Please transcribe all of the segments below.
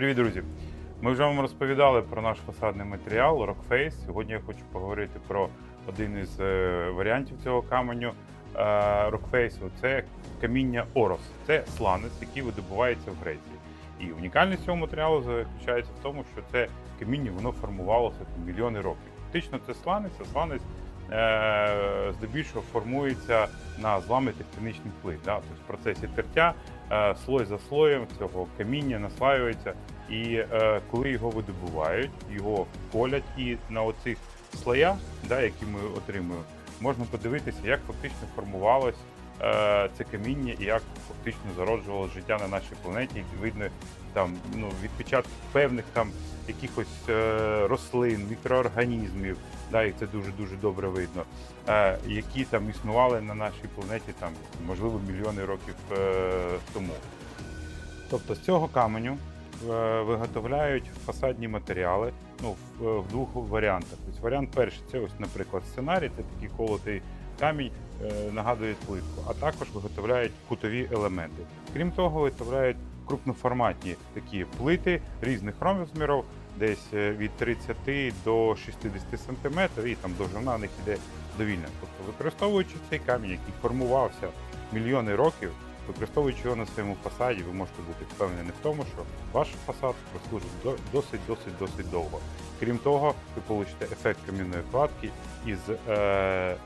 Привіт, друзі! Ми вже вам розповідали про наш фасадний матеріал Rockface. Сьогодні я хочу поговорити про один із е, варіантів цього каменю е, Rockface. Це каміння Орос. Це сланець, який видобувається в Греції. І унікальність цього матеріалу заключається в тому, що це каміння воно формувалося мільйони років. Фактично, це сланець, а сланець здебільшого формується на зламі тектонічних плит. Да? Тобто в процесі тертя е, слой за слоєм цього каміння наслаюється, і е, коли його видобувають, його колять, і на оцих слоях, да, які ми отримуємо, можна подивитися, як фактично формувалось е, це каміння і як фактично зароджувалося життя на нашій планеті. Видно там ну, відпечаток певних там якихось е, рослин, мікроорганізмів, да, і це дуже дуже добре видно, е, які там існували на нашій планеті там можливо мільйони років е, тому. Тобто з цього каменю е, виготовляють фасадні матеріали ну, в, двох варіантах. Тобто варіант перший це ось, наприклад, сценарій, це такий колотий камінь, нагадує плитку, а також виготовляють кутові елементи. Крім того, виготовляють крупноформатні такі плити різних розмірів, десь е, від 30 до 60 см, і там довжина в них іде довільна. Тобто, використовуючи цей камінь, який формувався мільйони років, використовуючи його на своєму фасаді, ви можете бути впевнені в тому, що ваш фасад прослужить до- досить, досить, досить довго. Крім того, ви получите ефект кам'яної кладки із е, е,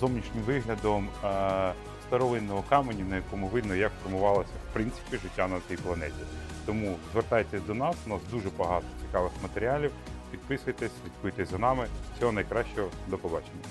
зовнішнім виглядом е, старовинного каменю, на якому видно, як формувалося в принципі життя на цій планеті. Тому звертайтесь до нас, у нас дуже багато цікавих матеріалів. Підписуйтесь, слідкуйте за нами. Всього найкращого, до побачення.